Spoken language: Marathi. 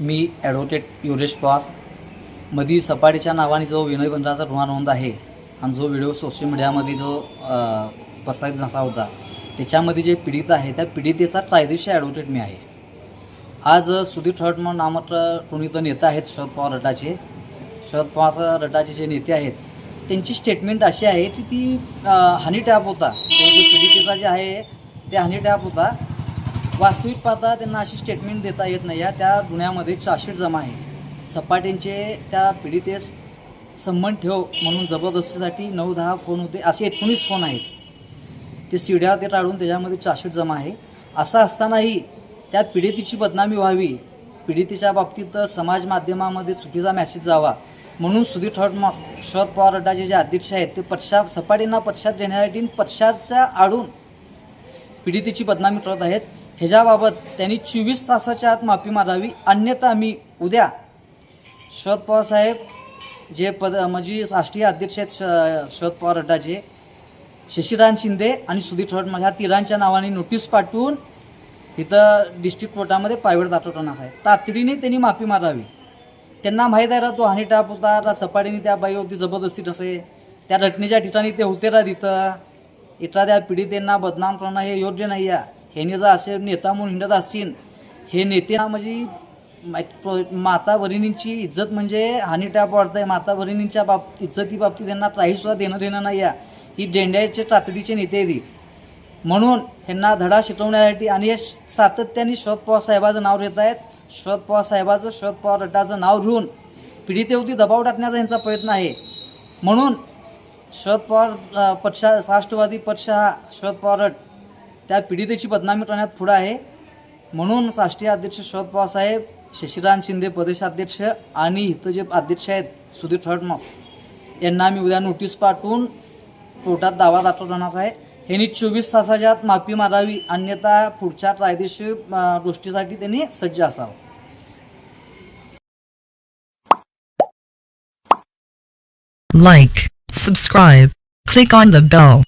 मी ॲडव्होकेट युरेश पवार. मधी सपाटीच्या नावाने जो विनय बंधाचा गुन्हा नोंद आहे आणि जो व्हिडिओ सोशल मीडियामध्ये जो प्रसारित झाला होता त्याच्यामध्ये जे पीडित आहे त्या पीडितेचा कायदेशीर ॲडव्होकेट मी आहे. आज सुधीर म्हणून नामक कोणी तर नेता आहेत शरद पवार रटाचे शरद पवार रटाचे जे नेते आहेत त्यांची स्टेटमेंट अशी आहे की ती हनी टॅप होता. तो जो पीडितेचा जे आहे ते हनी टॅप होता. वास्तविक पाहता त्यांना अशी स्टेटमेंट देता येत नाही. या त्या गुन्ह्यामध्ये चार्जशीट जमा आहे. सपाटींचे त्या पीडितेस संबंध ठेव म्हणून जबरदस्तीसाठी नऊ दहा फोन होते. असे एकोणीस फोन आहेत. ते सीड्या ते टाळून त्याच्यामध्ये चार्जशीट जमा आहे. असं असतानाही त्या पीडितीची बदनामी व्हावी. पीडितीच्या बाबतीत समाज माध्यमामध्ये चुकीचा मेसेज जावा. म्हणून सुधीर ठळक शरद पवार अड्डाचे जे अध्यक्ष आहेत ते पक्षा सपाटींना पक्षात देण्यासाठी पक्षाच्या आडून पीडितीची बदनामी करत आहेत. ह्याच्याबाबत त्यांनी चोवीस तासाच्या आत माफी मारावी अन्यथा आम्ही उद्या शरद पवार साहेब जे पद म्हणजे राष्ट्रीय अध्यक्ष आहेत श- शरद पवार अड्डाचे शशिकांत शिंदे आणि सुधीर ठोड ह्या तिरांच्या नावाने नोटीस पाठवून इथं डिस्ट्रिक्ट कोर्टामध्ये प्रायव्हेट दाखवणार आहे. तातडीने त्यांनी माफी मारावी त्यांना माहीत आहे रा तो हानी टाप होता रा सपाटीने त्या बाईवरती जबरदस्ती असे त्या घटनेच्या ठिकाणी ते होते रा तिथं. एखाद्या पिढीतेंना बदनाम करणं हे योग्य नाही आहे ह्याने जर असे नेता म्हणून हिंडत असतील हे नेते म्हणजे माता भगिनींची इज्जत म्हणजे हानी टॅप वाढत आहे माता भगिनींच्या बाब इज्जती बाबतीत त्यांना काहीसुद्धा देणं देणं नाही आहे. ही डेंड्याचे तातडीचे नेते आहेत म्हणून ह्यांना धडा शिकवण्यासाठी आणि हे सातत्याने शरद पवार साहेबाचं नाव घेत आहेत. शरद पवार साहेबाचं शरद पवार गटाचं नाव घेऊन पीडितेवरती दबाव टाकण्याचा यांचा प्रयत्न आहे. म्हणून शरद पवार पक्षा राष्ट्रवादी पक्ष हा शरद पवार त्या पीडितेची बदनामी करण्यात पुढं आहे. म्हणून राष्ट्रीय अध्यक्ष शरद पवारसाहेब शशिकांत शिंदे प्रदेशाध्यक्ष आणि इथं जे अध्यक्ष आहेत सुधीर ठळटमल यांना मी उद्या नोटीस पाठवून कोर्टात दावा दाखल करणार आहे. ह्यांनी चोवीस तासाच्या आत माफी मारावी अन्यथा पुढच्या कायदेशीर गोष्टीसाठी त्यांनी सज्ज असावं. Like, subscribe, click on the bell.